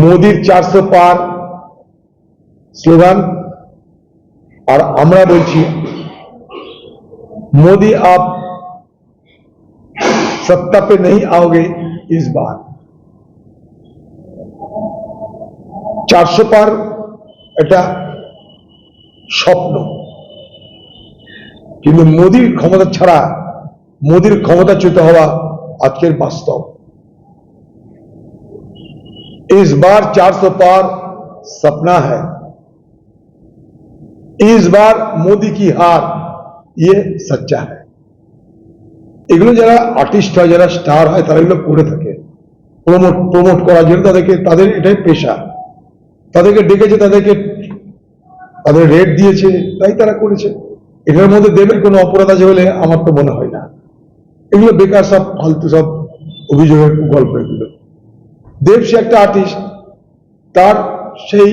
মোদির চারশো পার স্লোগান আর আমরা বলছি मोदी आप सत्ता पे नहीं आओगे इस बार চারশো পার এটা স্বপ্ন কিন্তু মোদির ক্ষমতা ছাড়া মোদির ক্ষমতাচ্যুত হওয়া আজকের বাস্তব इस बार 400 पार सपना है इस बार मोदी की हार ये सच्चा है এগুলো যারা আর্টিস্ট হয় যারা স্টার হয় তারা এগুলো করে থাকে প্রমোট প্রমোট করার জন্য তাদেরকে তাদের এটাই পেশা তাদেরকে ডেকেছে তাদেরকে তাদের রেট দিয়েছে তাই তারা করেছে এটার মধ্যে দেবের কোনো অপরাধ আছে বলে আমার তো মনে হয় না এগুলো বেকার সব ফালতু সব অভিযোগের গল্প এগুলো দেব সে একটা আর্টিস্ট তার সেই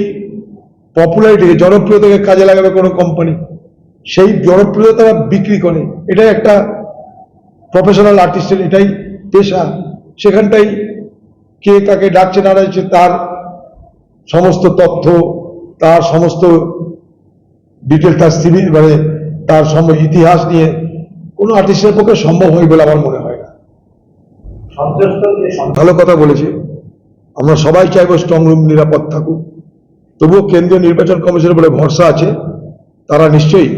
পপুলারিটিকে জনপ্রিয়তাকে কাজে লাগাবে কোনো কোম্পানি সেই জনপ্রিয়তা বিক্রি করে। এটাই একটা প্রফেশনাল আর্টিস্টের এটাই পেশা। সেখানটাই কে তাকে ডাকছে না ডাকছে তার সমস্ত তথ্য তার সমস্ত ডিটেল তার সিভি মানে তার সম ইতিহাস নিয়ে কোনো আর্টিস্টের পক্ষে সম্ভব হয় বলে আমার মনে হয় না। ভালো কথা বলেছে। আমরা সবাই চাইব স্ট্রং রুম নিরাপদ থাকুক। তবুও কেন্দ্রীয় নির্বাচন কমিশনের বলে ভরসা আছে। তারা নিশ্চয়ই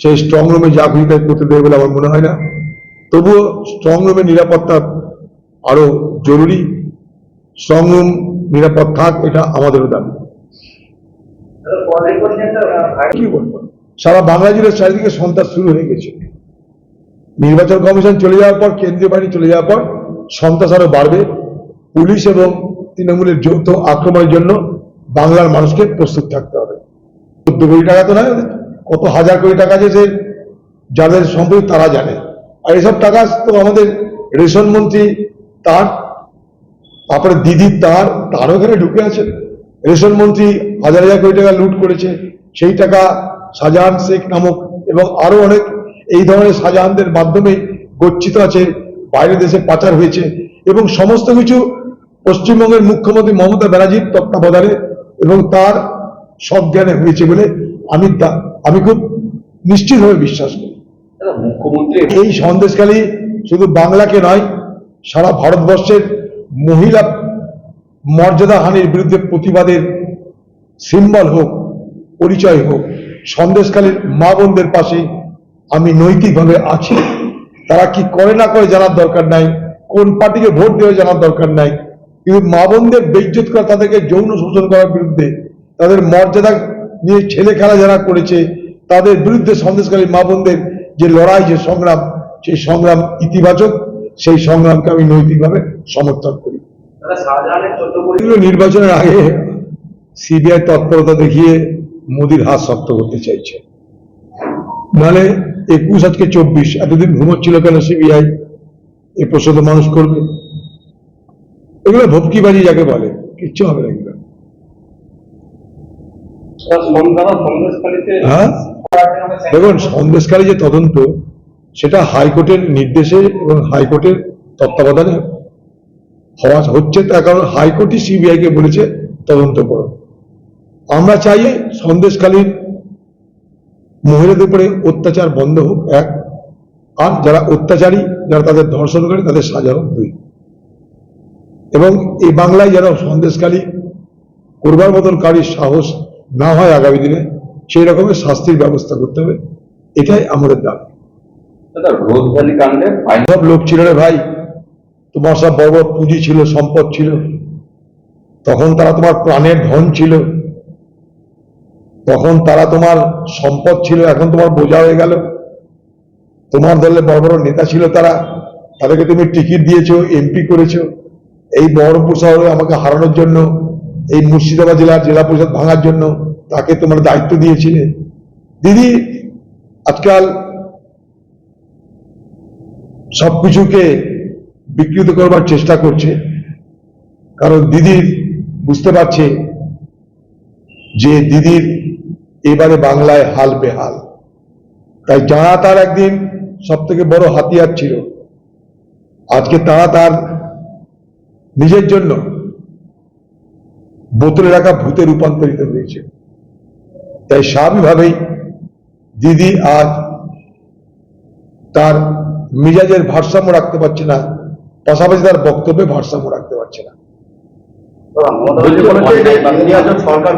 সেই স্ট্রং রুমে যা খুশি করতে দেবে বলে আমার মনে হয় না। তবুও স্ট্রং রুমের নিরাপত্তা আরও জরুরি। স্ট্রং রুম নিরাপদ থাক, এটা আমাদেরও দাবি। কি বলব? সারা বাংলা জুড়ে চারিদিকে সন্ত্রাস শুরু হয়ে গেছে। নির্বাচন কমিশন চলে যাওয়ার পর, কেন্দ্রীয় বাহিনী চলে যাওয়ার পর সন্ত্রাস আরও বাড়বে। পুলিশ এবং তৃণমূলের যৌথ আক্রমণের জন্য বাংলার মানুষকে প্রস্তুত থাকতে হবে। চোদ্দ কোটি টাকা তো নয়, কত হাজার কোটি টাকা সে যাদের সম্পর্কে তারা জানে। আর এসব টাকা তো আমাদের রেশন মন্ত্রী তার, তারপরে দিদি তার তারও এখানে ঢুকে আছে। রেশন মন্ত্রী হাজার হাজার কোটি টাকা লুট করেছে, সেই টাকা শাহজাহান শেখ নামক এবং আরও অনেক এই ধরনের শাহজাহানদের মাধ্যমে গচ্ছিত আছে, বাইরের দেশে পাচার হয়েছে এবং সমস্ত কিছু পশ্চিমবঙ্গের মুখ্যমন্ত্রী মমতা ব্যানার্জির তত্ত্বাবধানে এবং তার সজ্ঞানে হয়েছে বলে আমি আমি খুব নিশ্চিতভাবে বিশ্বাস করি। মুখ্যমন্ত্রী এই সন্দেশখালী শুধু বাংলাকে নয় সারা ভারতবর্ষের মহিলা মর্যাদা হানির বিরুদ্ধে প্রতিবাদের সিম্বল হোক পরিচয় হোক সন্দেশকালীর মা বোনদের পাশে আমি নৈতিকভাবে আছি। তারা কি করে না করে জানার দরকার নাই কোন পার্টিকে ভোট দেওয়া জানার দরকার নাই কিন্তু মা বোনদের বেইজ্জত করা, তাদেরকে যৌন শোষণ করার বিরুদ্ধে, তাদের মর্যাদা নিয়ে ছেলে খেলা যারা করেছে, তাদের বিরুদ্ধে সন্দেশকারী মা বোনদের যে লড়াই, যে সংগ্রাম, সেই সংগ্রাম ইতিবাচক, সেই সংগ্রামকে আমি নৈতিকভাবে সমর্থন করি। নির্বাচনের আগে সিবিআই তৎপরতা দেখিয়ে মোদির হাত শক্ত করতে চাইছে। নাহলে একুশ আজকে চব্বিশ, এতদিন ঘুমোচ্ছিল কেন সিবিআই? এ প্রশ্ন মানুষ করবে। এগুলো ভক্তিবাজি যাকে বলে, কিচ্ছু হবে না এগুলো। হ্যাঁ? দেখুন সন্দেশকারী যে তদন্ত, সেটা হাইকোর্টের নির্দেশে এবং হাইকোর্টের তত্ত্বাবধানে হওয়া হচ্ছে, তার কারণ হাইকোর্টই সিবিআই কে বলেছে তদন্ত করো। আমরা চাই সন্দেশকালীন মহিলাদের উপরে অত্যাচার বন্ধ হোক, এক। আর যারা অত্যাচারী, যারা তাদের ধর্ষণ করে, তাদের সাজা হোক, দুই। এবং এই বাংলায় যেন সন্দেশকালী করবার মতন কারির সাহস না হয় আগামী দিনে সেই রকমের শাস্তির ব্যবস্থা করতে হবে। এটাই আমাদের দাবি। সব লোক ছিল রে ভাই। তোমার সব বড় বড় পুঁজি ছিল সম্পদ ছিল। তখন তারা তোমার প্রাণের ধন ছিল। তখন তারা তোমার সম্পদ ছিল এখন তোমার বোঝা হয়ে গেল। তোমার দলে বড় বড় নেতা ছিল তারা। তাদেরকে তুমি টিকিট দিয়েছ এমপি করেছ। এই বহরমপুর শহরে আমাকে হারানোর জন্য, এই মুর্শিদাবাদ জেলার জেলা পরিষদ ভাঙার জন্য তাকে তোমার দায়িত্ব দিয়েছিলে। দিদি, আজকাল সবকিছুকে বিকৃত করবার চেষ্টা করছে। কারণ দিদির বুঝতে পারছে যে দিদির এবারে বাংলায় হাল বেহাল। তাই যারা তার একদিন সব থেকে বড় হাতিয়ার ছিল, আজকে তারা তার নিজের জন্য বোতলে রাখা ভূতে রূপান্তরিত হয়েছে। তাই স্বাভাবিকভাবেই দিদি আজ তার মিজাজের ভারসাম্য রাখতে পারছে না, পাশাপাশি তার বক্তব্যে ভারসাম্য রাখতে পারছে না। সরকার।